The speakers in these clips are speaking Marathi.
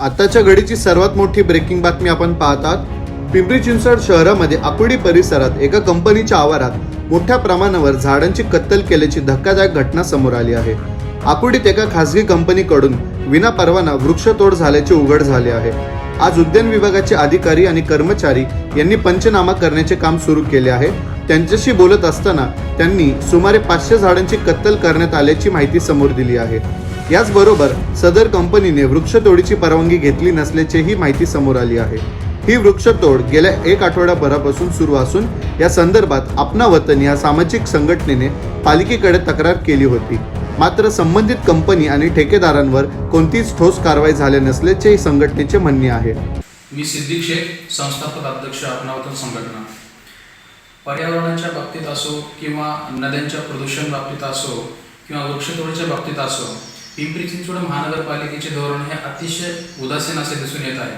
आताच्या घडीची सर्वात मोठी ब्रेकिंग बातमी आपण पाहतात पिंपरी चिंचवड शहरामध्ये आकुडी परिसरात एका कंपनीच्या आवारात मोठ्या प्रमाणावर झाडांची कत्तल केल्याची धक्कादायक घटना समोर आली आहे. आकुडीत एका खासगी कंपनीकडून विनापरवाना वृक्षतोड झाल्याचे उघड झाले आहे. आज उद्यान विभागाचे अधिकारी आणि कर्मचारी यांनी पंचनामा करण्याचे काम सुरू केले आहे. त्यांच्याशी बोलत असताना त्यांनी सुमारे पाचशे झाडांची कत्तल करण्यात आल्याची माहिती समोर दिली आहे. याचबरोबर सदर कंपनीने वृक्षतोडीची परवानगी घेतली नसल्याचीही माहिती समोर आली आहे. ही वृक्षतोड गेल्या एक आठवड्याभरापासून सुरू असून या संदर्भात आपना वतन या सामाजिक संघटनेने पालिकेकडे तक्रार केली होती. मात्र संबंधित कंपनी आणि ठेकेदारांवर कोणतीच ठोस कारवाई झाली नसल्याचे संघटनेचे म्हणणे आहे. मी सिद्दीक शेख संस्थापक अध्यक्ष आपणावतन संघटना. पर्यावरणाच्या बाबतीत असो किंवा नद्यांच्या प्रदूषण बाबतीत असो किंवा वृक्षतोडीच्या बाबतीत असो पिंपरी चिंचवड महानगरपालिकेचे धोरण हे अतिशय उदासीन असे दिसून येत आहे.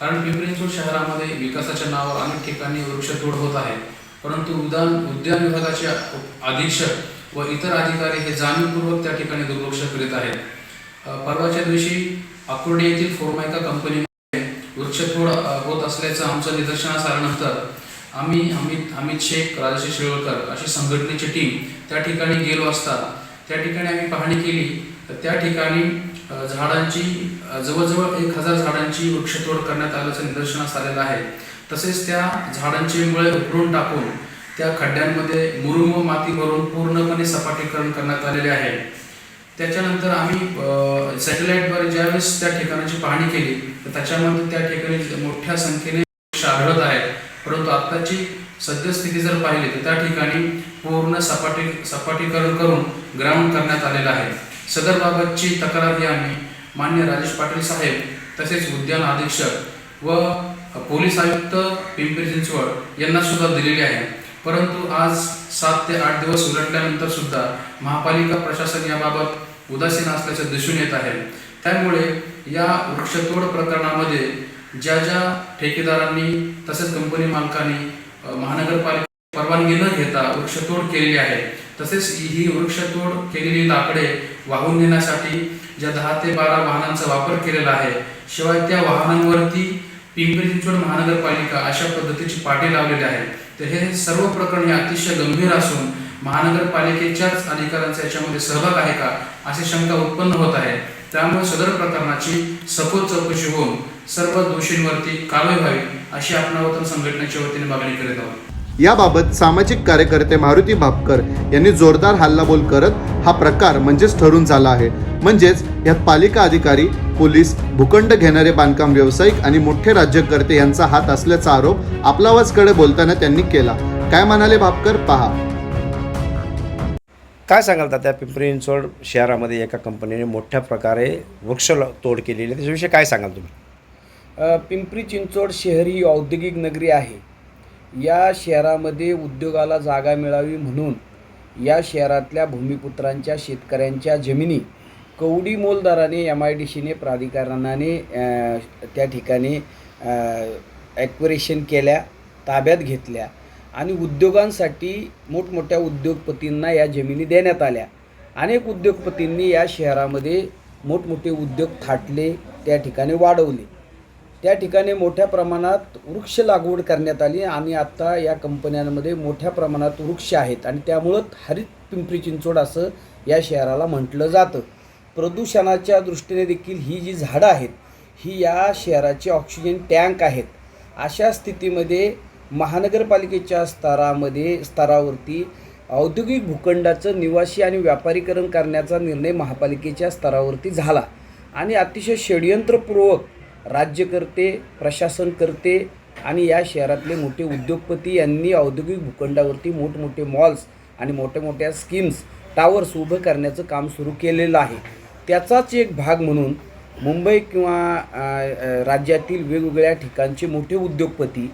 कारण पिंपरी चिंचवड शहरामध्ये विकासाच्या नावावर अनेक ठिकाणी वृक्षतोड होत आहे. परंतु उद्यान उद्यान विभागाचे अधीक्षक व इतर अधिकारी हे जाणीवपूर्वक त्या ठिकाणी दुर्लक्ष करीत आहेत. परवाच्या दिवशी अकुर्डी येथील फोरमायका कंपनीमध्ये वृक्षतोड होत असल्याचं आमचं निदर्शनास आल्यानंतर आम्ही अमित अमित शेख राजेश शिरोळकर अशी संघटनेची टीम त्या ठिकाणी गेलो असता त्या ठिकाणी आम्ही पाहणी केली. तर त्या ठिकाणी झाडांची जवळजवळ एक हजार झाडांची वृक्षतोड करण्यात आल्याचं निदर्शनास आलेलं आहे. तसेच त्या झाडांची मुळे उकरून टाकून त्या खड्ड्यांमध्ये मुरुम व माती भरून पूर्णपणे सपाटीकरण करण्यात आलेले आहे. त्याच्यानंतर आम्ही सॅटेलाईटद्वारे ज्यावेळेस त्या ठिकाणाची पाहणी केली तर त्याच्यामध्ये त्या ठिकाणी मोठ्या संख्येने परंतु सद्यस्थिती जर पाहिली तर त्या ठिकाणी पूर्ण सपाटी सपाटीकरण करून ग्राउंड करण्यात आलेलं आहे. सदर बाबतची तक्रार ही आम्ही मान्य राजेश पाटील साहेब तसेच उद्यान अधीक्षक व पोलीस आयुक्त पिंपरी चिंचवड यांना सुद्धा दिलेली आहे. परंतु आज सात ते आठ दिवस उलटल्यानंतर सुद्धा महापालिका प्रशासन याबाबत उदासीन असल्याचे दिसून येत आहे. त्यामुळे या वृक्षतोड प्रकरणामध्ये ज्या ज्या ठेकेदारांनी तसेच कंपनी मालकांनी महानगरपालिका परवानगी न घेता वृक्षतोड केलेली आहे तसेच ही वृक्षतोड केलेली लाकडे वाहून नेण्यासाठी ज्या दहा ते बारा वाहनांचा वापर केलेला आहे शिवाय त्या वाहनांवरती पिंपरी चिंचवड महानगरपालिका अशा पद्धतीची पाटी लावलेली आहे. तर हे सर्व प्रकरण हे अतिशय गंभीर असून महानगरपालिकेच्याच अधिकाऱ्यांचा याच्यामध्ये सहभाग आहे का अशी शंका उत्पन्न होत आहे. त्यामुळे सदर प्रकरणाची सखोल चौकशी होऊन सर्व दोषींवरती कारवाई व्हावी अशी आपणावतन संघटनेच्या वतीने मागणी करीत आहोत. याबाबत सामाजिक कार्यकर्ते मारुती भापकर यांनी जोरदार हल्लाबोल करत हा प्रकार म्हणजेच ठरून झाला आहे. म्हणजेच यात पालिका अधिकारी पोलीस भूखंड घेणारे बांधकाम व्यावसायिक आणि मोठे राज्यकर्ते यांचा हात असल्याचा आरोप आपलावाजकडे बोलताना त्यांनी केला. काय म्हणाले भापकर? पहा. काय सांगाल त्या पिंपरी चिंचवड शहरामध्ये एका कंपनीने मोठ्या प्रकारे वृक्ष तोड केलेली आहे. त्याच्याविषयी काय सांगाल तुम्ही? पिंपरी चिंचवड शहर ही औद्योगिक नगरी आहे. या शहरामध्ये उद्योगाला जागा मिळावी म्हणून या शहरातल्या भूमिपुत्रांच्या शेतकऱ्यांच्या जमिनी कवडी मोलदाराने एम आय डी सीने प्राधिकरणाने त्या ठिकाणी ॲक्वरेशन केल्या ताब्यात घेतल्या. आणि उद्योगांसाठी मोठमोठ्या उद्योगपतींना या जमिनी देण्यात आल्या. अनेक उद्योगपतींनी या शहरामध्ये मोठमोठे उद्योग थाटले त्या ठिकाणी वाढवले. त्या ठिकाणी मोठ्या प्रमाणात वृक्ष लागवड करण्यात आली आणि आत्ता या कंपन्यांमध्ये मोठ्या प्रमाणात वृक्ष आहेत आणि त्यामुळं हरित पिंपरी चिंचवड असं या शहराला म्हटलं जातं. प्रदूषणाच्या दृष्टीने देखील ही जी झाडं आहेत ही या शहराचे ऑक्सिजन टँक आहेत. अशा स्थितीमध्ये महानगरपालिकेच्या स्तरामध्ये स्तरावरती औद्योगिक भूखंडाचं निवासी आणि व्यापारीकरण करण्याचा निर्णय महापालिकेच्या स्तरावरती झाला. आणि अतिशय षडयंत्रपूर्वक राज्यकर्ते प्रशासनकर्ते आणि या शहरातले मोठे उद्योगपती यांनी औद्योगिक भूखंडावरती मोठमोठे मॉल्स आणि मोठ्या मोठ्या स्कीम्स टावर्स उभं करण्याचं काम सुरू केलेलं आहे. त्याचाच एक भाग म्हणून मुंबई किंवा राज्यातील वेगवेगळ्या ठिकाणचे मोठे उद्योगपती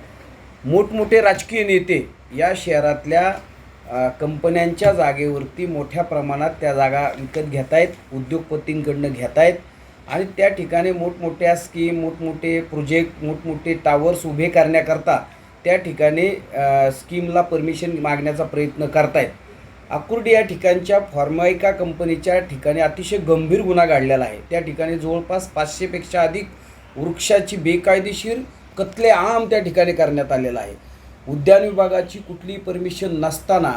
मोठमोठे राजकीय नेते या शहरातल्या कंपन्यांच्या जागेवरती मोठ्या प्रमाणात त्या जागा विकत घेत आहेत उद्योगपतींकडनं घेत आहेत आणि त्या ठिकाणी मोठमोठ्या स्कीम मोठमोठे प्रोजेक्ट मोठमोठे टावर्स उभे करण्याकरता त्या ठिकाणी स्कीमला परमिशन मागण्याचा प्रयत्न करतायत. आकुर्डी या ठिकाणच्या फॉर्मायका कंपनीच्या ठिकाणी अतिशय गंभीर गुन्हा घडलेला आहे. त्या ठिकाणी जवळपास पाचशेपेक्षा अधिक वृक्षाची बेकायदेशीर कत्लेआम त्या ठिकाणी करण्यात आलेला आहे. उद्यान विभागाची कुठलीही परमिशन नसताना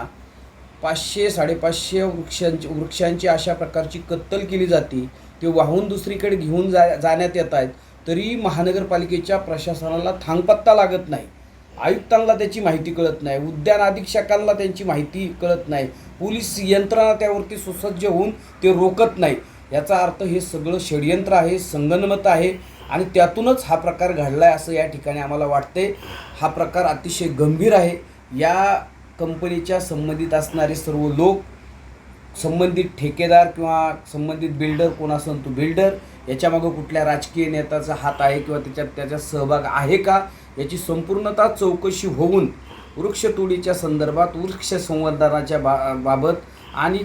पाचशे साडेपाचशे वृक्षांची वृक्षांची अशा प्रकारची कत्तल केली जाते. ते वाहून दुसरीकडे घेऊन जा जाण्यात येत आहेत. तरी महानगरपालिकेच्या प्रशासनाला थांगपत्ता लागत नाही. आयुक्तांना त्याची माहिती कळत नाही. उद्यान अधीक्षकांना त्यांची माहिती कळत नाही. पोलीस यंत्रणा त्यावरती सुसज्ज होऊन ते रोकत नाही. याचा अर्थ हे सगळं षडयंत्र आहे संगनमत आहे. आणि त्यातूनच हा प्रकार घडला आहे असं या ठिकाणी आम्हाला वाटते हा प्रकार अतिशय गंभीर आहे. या कंपनीच्या संबंधित असणारे सर्व लोक संबंधित ठेकेदार किंवा संबंधित बिल्डर कोण असेल तो बिल्डर याच्यामागं कुठल्या राजकीय नेत्याचा हात आहे किंवा त्याच्यात त्याचा सहभाग आहे का याची संपूर्णतः चौकशी होऊन वृक्षतोडीच्या संदर्भात वृक्ष संवर्धनाच्या बा बाबत आणि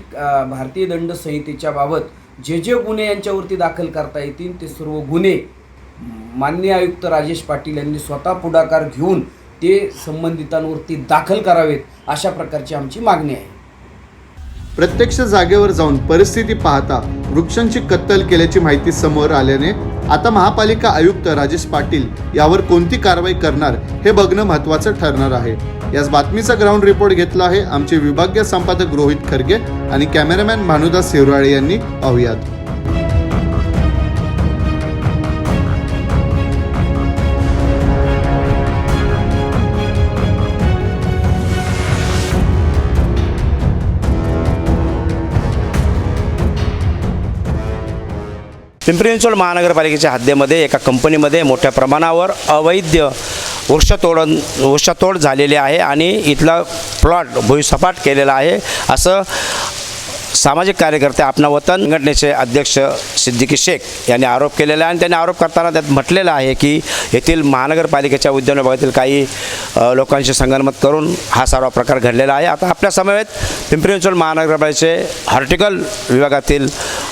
भारतीय दंड संहितेच्या बाबत जे जे गुन्हे यांच्यावरती दाखल करता येतील ते सर्व गुन्हे माननीय आयुक्त राजेश पाटील यांनी स्वतः पुढाकार घेऊन ते संबंधितांवरती दाखल करावेत अशा प्रकारची आमची मागणी आहे. प्रत्यक्ष जागेवर जाऊन परिस्थिती पाहता वृक्षांची कत्तल केल्याची माहिती समोर आल्याने आता महापालिका आयुक्त राजेश पाटील यावर कोणती कारवाई करणार हे बघणं महत्त्वाचं ठरणार आहे. याच बातमीचा ग्राउंड रिपोर्ट घेतला आहे आमचे विभागीय संपादक रोहित खरगे आणि कॅमेरामॅन भानुदास शिवराळे यांनी पाहुयात. पिंपरी चिंचवड महानगरपालिकेच्या हद्दीमध्ये एका कंपनीमध्ये मोठ्या प्रमाणावर अवैध वृक्षतोड वृक्षतोड झालेली आहे आणि इथला प्लॉट भुईसपाट केलेला आहे. असं सामाजिक कार्यकर्ते आपणा वतन संघटनेचे अध्यक्ष सिद्दीकी शेख यांनी आरोप केलेला आहे आणि त्यांनी आरोप करताना त्यात म्हटलेलं आहे की येथील महानगरपालिकेच्या उद्यान विभागातील काही लोकांशी संगनमत करून हा सर्व प्रकार घडलेला आहे. आता आपल्या समवेत पिंपरी चिंचवड महानगरपालिकेचे हॉर्टिकल विभागातील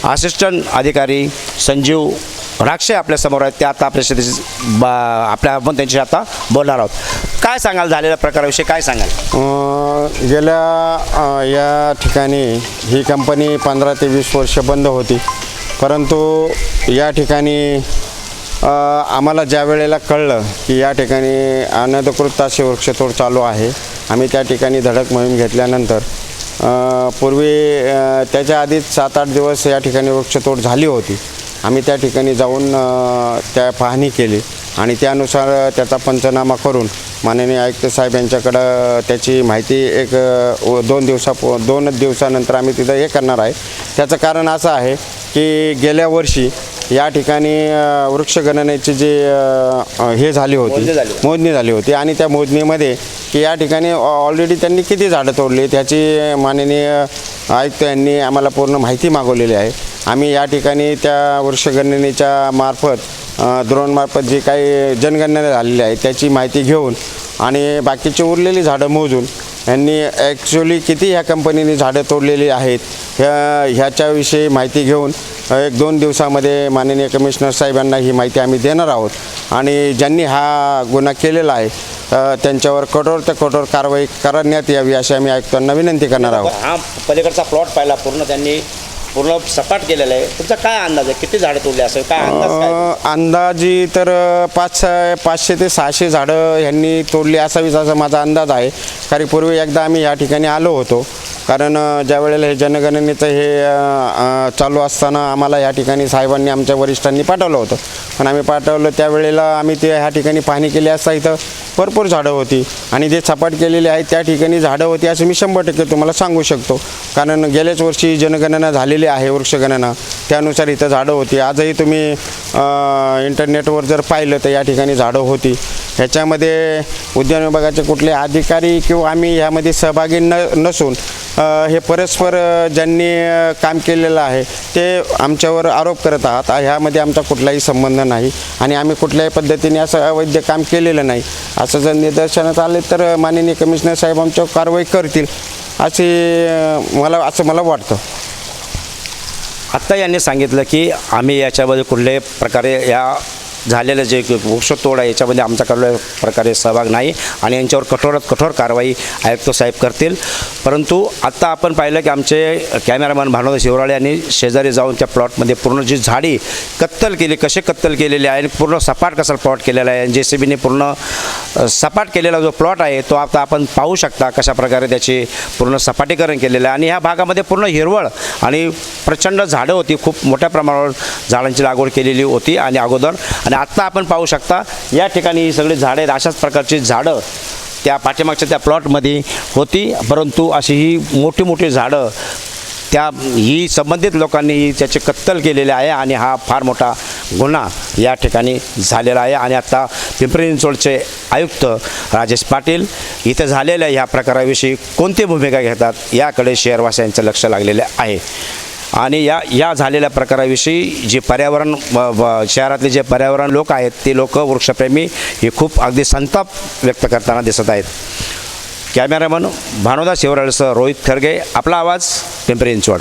असिस्टंट अधिकारी संजीव राक्षे आपल्यासमोर आहेत ते आता आपल्या बा आपल्या आपण त्यांची आता बोलणार आहोत. काय सांगाल झालेल्या प्रकाराविषयी काय सांगाल? गेल्या या ठिकाणी ही कंपनी पंधरा ते वीस वर्ष बंद होती. परंतु या ठिकाणी आम्हाला ज्या वेळेला कळलं की या ठिकाणी अनधिकृत अशी वृक्षतोड चालू आहे आम्ही त्या ठिकाणी धडक मोहीम घेतल्यानंतर पूर्वी त्याच्या आधीच सात आठ दिवस या ठिकाणी वृक्षतोड झाली होती. आम्ही त्या ठिकाणी जाऊन त्या पाहणी केली. आणि त्यानुसार त्याचा पंचनामा करून माननीय आयुक्त साहेब यांच्याकडं त्याची माहिती एक दोन दिवसा दोनच दिवसानंतर आम्ही तिथं हे करणार आहे. त्याचं कारण असं आहे की गेल्या वर्षी या ठिकाणी वृक्षगणनेची जी हे झाली होती. मोजणी झाली होती. आणि त्या मोजणीमध्ये की या ठिकाणी ऑलरेडी त्यांनी किती झाडं तोडली त्याची माननीय आयुक्त यांनी आम्हाला पूर्ण माहिती मागवलेली आहे. आम्ही या ठिकाणी त्या वृक्षगणनेच्या मार्फत द्रोणमार्फत जी काही जनगणना झालेली आहे त्याची माहिती घेऊन आणि बाकीची उरलेली झाडं मोजून यांनी ॲक्च्युली किती ह्या कंपनीने झाडं तोडलेली आहेत? ह्या ह्याच्याविषयी माहिती घेऊन एक दोन दिवसामध्ये माननीय कमिशनर साहेबांना ही माहिती आम्ही देणार आहोत. आणि ज्यांनी हा गुन्हा केलेला आहे त्यांच्यावर कठोर ते कठोर कारवाई करण्यात यावी अशी आम्ही आयुक्तांना विनंती करणार आहोत. हा पलीकडचा प्लॉट पाहिला पूर्ण त्यांनी. पूर्ण सपाट केलेलं आहे. तुमचा काय अंदाज आहे? किती झाडं तोडले असेल? काय अंदाज काय? अंदाजी तर पाच पाचशे ते सहाशे झाडं ह्यांनी तोडली असावीच असा माझा अंदाज आहे. कारण पूर्वी एकदा आम्ही या ठिकाणी आलो होतो. कारण अ, ज्या वेळेला हे जनगणनेचं हे चालू असताना आम्हाला या ठिकाणी साहेबांनी आमच्या वरिष्ठांनी पाठवलं होतं. पण आम्ही पाठवलं त्यावेळेला आम्ही ते ह्या ठिकाणी पाहणी केली असता इथं. भरपूर झाडं होती. आणि जे सपाट केलेली आहेत त्या ठिकाणी झाडं होती असं मी शंभर टक्के तुम्हाला सांगू शकतो. कारण गेल्याच वर्षी जनगणना झालेली आहे वृक्षगणना. त्यानुसार इथं झाडं होती. आजही तुम्ही इंटरनेटवर जर पाहिलं तर या ठिकाणी झाडं होती. ह्याच्यामध्ये उद्यान विभागाचे कुठले अधिकारी किंवा आम्ही ह्यामध्ये सहभागी न नसून हे परस्पर ज्यांनी काम केलेलं आहे ते आमच्यावर आरोप करत आहात. ह्यामध्ये आमचा कुठलाही संबंध नाही आणि आम्ही कुठल्याही पद्धतीने असं अवैध काम केलेलं नाही. असं जर निदर्शनात आले तर माननीय कमिशनर साहेब आमच्यावर कारवाई करतील असे मला असं मला वाटतं. आत्ता यांनी सांगितलं की आम्ही याच्यामध्ये कुठल्याही प्रकारे या झालेलं जे वृक्षतोड आहे याच्यामध्ये आमचा कुठल्या प्रकारे सहभाग नाही आणि यांच्यावर कठोरात कठोर कारवाई आयुक्त साहेब करतील. परंतु आत्ता आपण पाहिलं की आमचे कॅमेरामॅन भानुदा शिवराळे यांनी शेजारी जाऊन त्या प्लॉटमध्ये पूर्ण जी झाडी कत्तल केली कसे कत्तल केलेले आहे आणि पूर्ण सपाट कसा प्लॉट केलेला आहे जे सी बीने पूर्ण सपाट केलेला जो प्लॉट आहे तो आता आपण पाहू शकता कशा प्रकारे त्याचे पूर्ण सपाटीकरण केलेलं आहे. आणि ह्या भागामध्ये पूर्ण हिरवळ आणि प्रचंड झाडं होती खूप मोठ्या प्रमाणावर झाडांची लागवड केलेली होती आणि अगोदर. आणि आत्ता आपण पाहू शकता या ठिकाणी ही सगळी झाडं आहेत अशाच प्रकारची झाडं त्या पाठीमागच्या त्या प्लॉटमध्ये होती. परंतु अशी ही मोठी मोठी झाडं त्या ही संबंधित लोकांनी त्याचे कत्तल केलेले आहे आणि हा फार मोठा गुन्हा या ठिकाणी झालेला आहे. आणि आता पिंपरी चिंचवडचे आयुक्त राजेश पाटील इथं झालेल्या ह्या प्रकाराविषयी कोणती भूमिका घेतात याकडे शहरवासियांचं लक्ष लागलेलं आहे. आणि या या झालेल्या प्रकाराविषयी जे पर्यावरण शहरातले जे पर्यावरण लोक आहेत ते लोक वृक्षप्रेमी हे खूप अगदी संताप व्यक्त करताना दिसत आहेत. कॅमेरामन भानुदास शिवराळसह रोहित खरगे आपला आवाज पिंपरी चिंचवड.